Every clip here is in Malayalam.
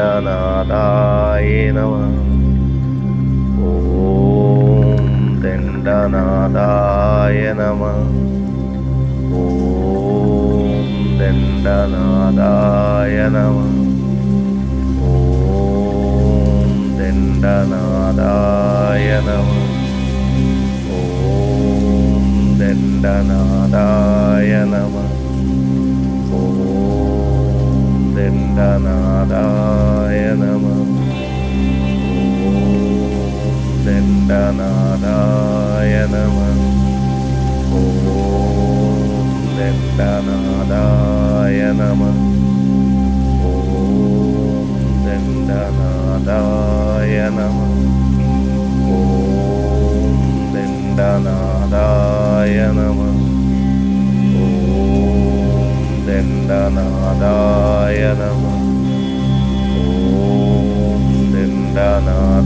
ദണ്ഡനാഥായ നമ ഓം ദണ്ഡനാഥായ നമ ഓം ദണ്ഡനാഥായ നമ ഓം ദണ്ഡനാഥായ നമ ഓം ദണ്ഡനാഥായ നമ ദണ്ഡനാഥായ നമ. ഓം ദണ്ഡനാഥായ നമ. ഓം ദണ്ഡനാഥായ നമ. ഓം ദണ്ഡനാഥായ നമ. ഓം ദണ്ഡനാഥായ നമ. ഓം നമ.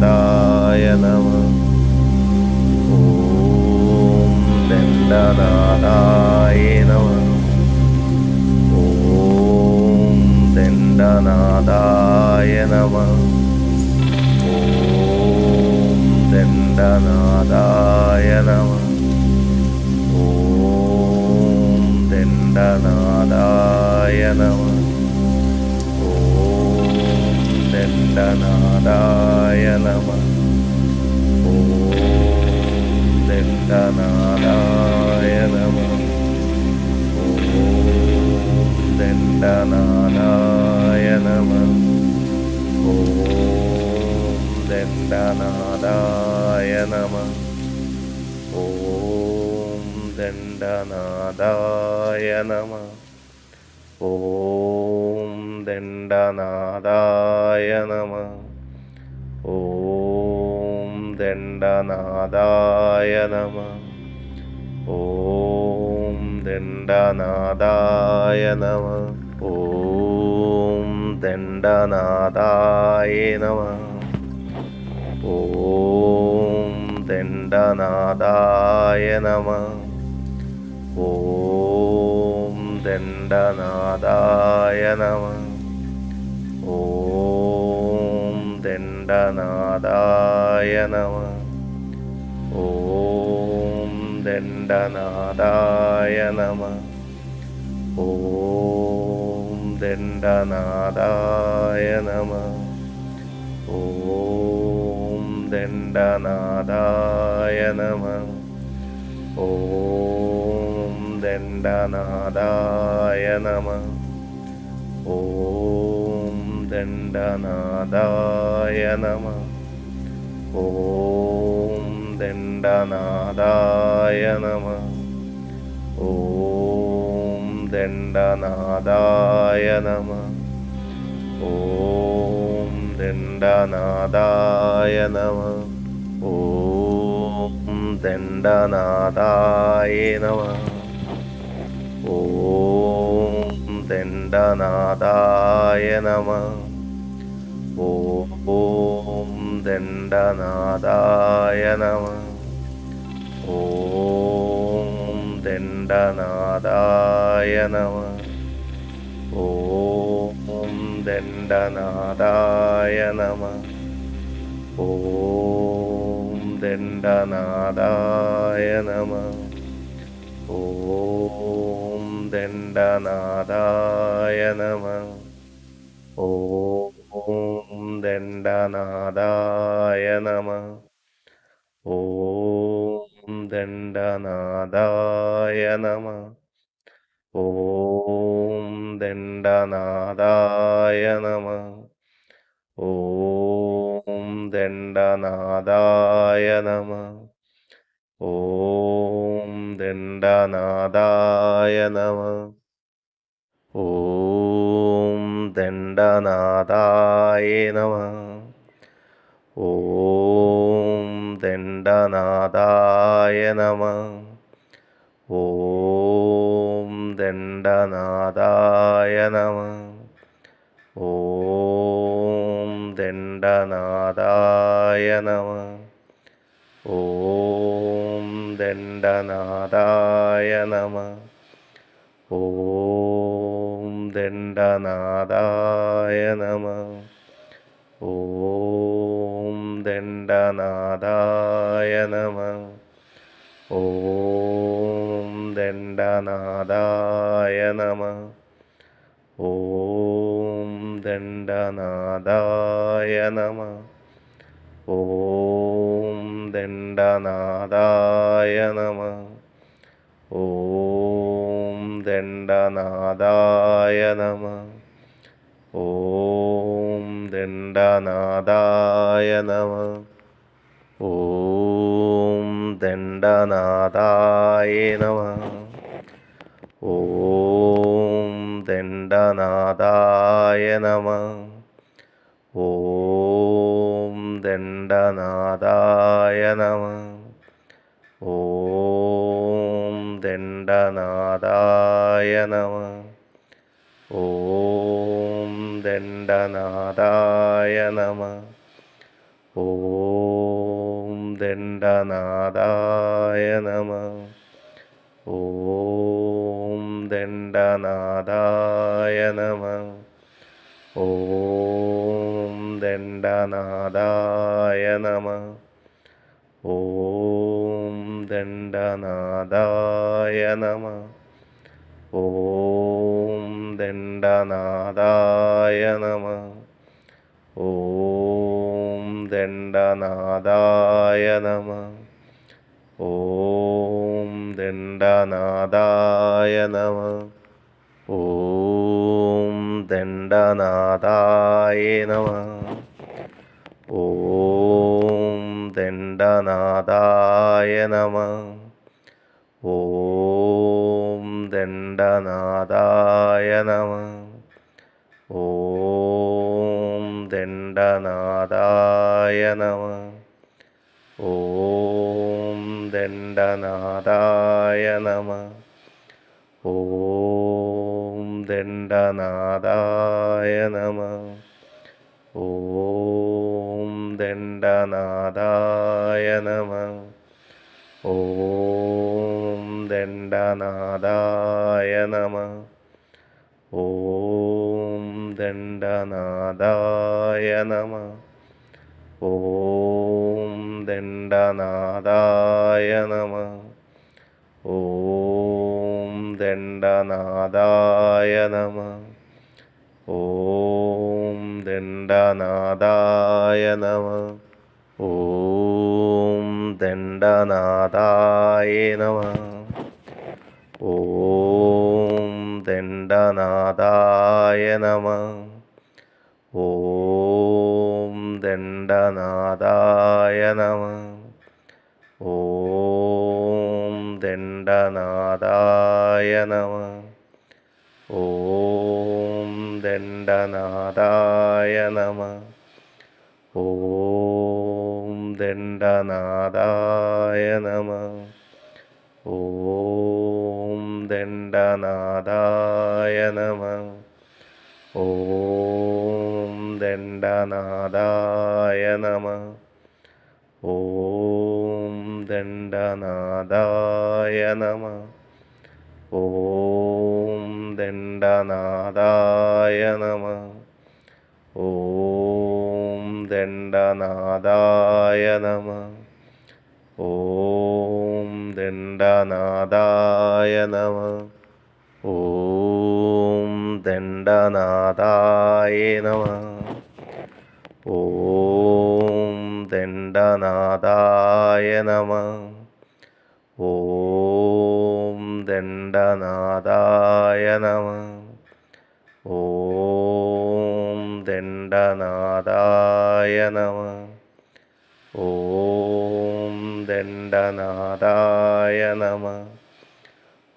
ദണ്ഡനാഥായ നമ. ഓം ദണ്ഡനാഥായ നമ. ഓം ദണ്ഡനാഥായ നമ. ഓം ദണ്ഡനാഥായ നമ. ഓം ദണ്ഡനാഥായ നമ. ദണ്ഡനാഥായ നമ ഓം ദണ്ഡനാഥായ നമ ഓം ദണ്ഡനാഥായ നമ ഓം ദണ്ഡനാഥായ നമ ഓം ദണ്ഡനാഥായ നമ ഓം ദണ്ഡനാഥായ നമ. ഓം ദണ്ഡനാഥായ നമ. ഓം ദണ്ഡനാഥായ നമ. ഓം ദണ്ഡനാഥായ നമ. ഓം ദണ്ഡനാഥായ നമ. ഓം ദണ്ഡനാഥായ നമ. ദണ്ഡനാഥായ നമ ഓം ദണ്ഡനാഥായ നമ ഓം ദണ്ഡനാഥായ നമ ഓം ദണ്ഡനാഥായ നമ ഓം ദണ്ഡനാഥായ നമ ഓം ദണ്ഡനാഥായ നമ. ഓം ദണ്ഡനാഥായ നമ. ഓം ദണ്ഡനാഥായ നമ. ഓം ദണ്ഡനാഥായ നമ. ഓം ദണ്ഡനാഥായ നമ. ഓം ദണ്ഡനാഥായ നമ. ॐ दण्डनादाय नमः ॐ दण्डनादाय नमः ॐ दण्डनादाय नमः ॐ दण्डनादाय नमः ॐ दण्डनादाय नमः ॐ ദണ്ഡനാഥായ നമ. ഓം ദണ്ഡനാഥായ നമ. ഓം ദണ്ഡനാഥായ നമ. ഓം ദണ്ഡനാഥായ നമ. ഓം ദണ്ഡനാഥായ നമ. ഓം ദണ്ഡനാഥായ നമ. ഓം ദണ്ഡനാഥായ നമ. ഓം ദണ്ഡനാഥായ നമ. ഓം ദണ്ഡനാഥായ നമ. ഓം ദണ്ഡനാഥായ നമ. ഓം ദണ്ഡനാഥായ നമ. ഓം ദണ്ഡനാഥായ നമ. ഓം ദണ്ഡനാഥായ നമ. ഓം ദണ്ഡനാഥായ നമ. ഓം ദണ്ഡനാഥായ നമ. ഓം ദണ്ഡനാഥായ നമ. ഓം ദണ്ഡനാഥായ നമ. ഓം ദണ്ഡനാഥായ നമ. ഓം ദണ്ഡനാഥായ നമ. ഓം ദണ്ഡനാഥായ നമ. ഓം ദണ്ഡനാഥായ നമ. ഓം ദണ്ഡനാഥായ നമ. ഓം ദണ്ഡനാഥായ നമ. ഓം ദണ്ഡനാഥായ നമ. ഓം ദണ്ഡനാഥായ നമ. ഓം ദണ്ഡനാഥായ നമ. ഓം ദണ്ഡനാഥായ നമ. ഓം ദണ്ഡനാഥായ നമ. ഓം ദണ്ഡനാഥായ നമ. ഓം ദണ്ഡനാഥായ നമ. ഓം ദണ്ഡനാഥായ നമ. ഓം ദണ്ഡനാഥായ നമ. ഓം ദണ്ഡനാഥായ നമ. ഓം ദണ്ഡനാഥായ നമ. ഓം ദണ്ഡനാഥായ നമ. ദണ്ഡനാഥായ നമ. ഓം ദണ്ഡനാഥായ നമ. ഓം ദണ്ഡനാഥായ നമ. ഓം ദണ്ഡനാഥായ നമ. ഓം ദണ്ഡനാഥായ നമ. ഓം ദണ്ഡനാഥായ നമ. ഓം ദണ്ഡനാഥായ നമ. ഓം ദണ്ഡനാഥായ നമ. ഓം ദണ്ഡനാഥായ നമ. ഓം ദണ്ഡനാഥായ നമ. ഓം ദണ്ഡനാഥായ നമ. ഓം ദണ്ഡനാഥായ നമ. ഓം ദണ്ഡനാഥായ നമ. ഓം ദണ്ഡനാഥായ നമ. ഓം ദണ്ഡനാഥായ നമ. ഓം ദണ്ഡനാഥായ നമ. ഓം ദണ്ഡനാഥായ നമ. ഓം ദണ്ഡനാഥായ നമ. ഓം ദണ്ഡനാഥായ നമ. ഓം ദണ്ഡനാഥായ നമ. ഓം ദണ്ഡനാഥായ നമ. ഓം ദണ്ഡനാഥായ നമ. ഓം ദണ്ഡനാഥായ നമ.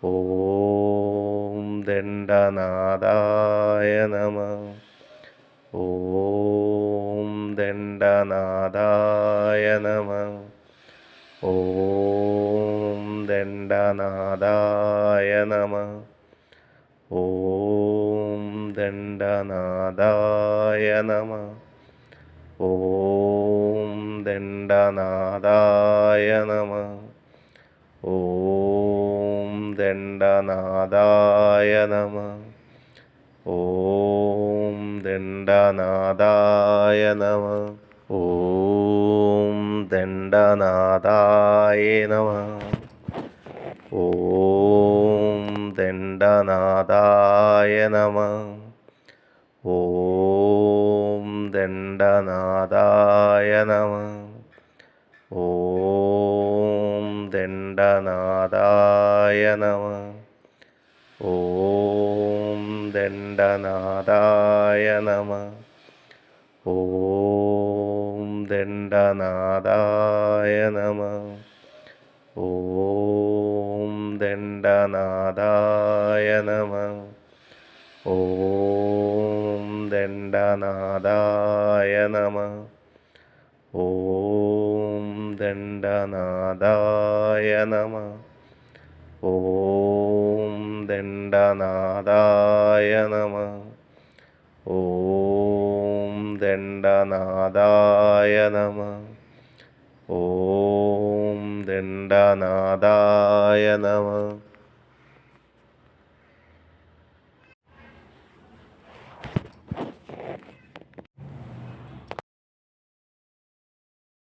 ഓം ദണ്ഡനാഥായ നമ. ഓം ദണ്ഡനാഥായ നമ. ഓം ദണ്ഡനാഥായ നമ ഓം ദണ്ഡനാഥായ നമ. ഓം ദണ്ഡനാഥായ നമ. ഓം ദണ്ഡനാഥായ നമ. ഓം ദണ്ഡനാഥായ നമ. ഓം ദണ്ഡനാഥായ നമ. ഓം ദണ്ഡനാഥായ നമ. ഓം ദണ്ഡനാഥായ നമ. ഓം ദണ്ഡനാഥായ നമ. ഓം ദണ്ഡനാഥായ നമ. ഓം ദണ്ഡനാഥായ നമ. ഓം ദണ്ഡനാഥായ നമ. ഓം ദണ്ഡനാഥായ നമ. ഓം ദണ്ഡനാഥായ നമ. ഓം ദണ്ഡനാഥായ നമ. ഓം ദണ്ഡനാഥായ നമ. ഓം ദണ്ഡനാഥായ നമ.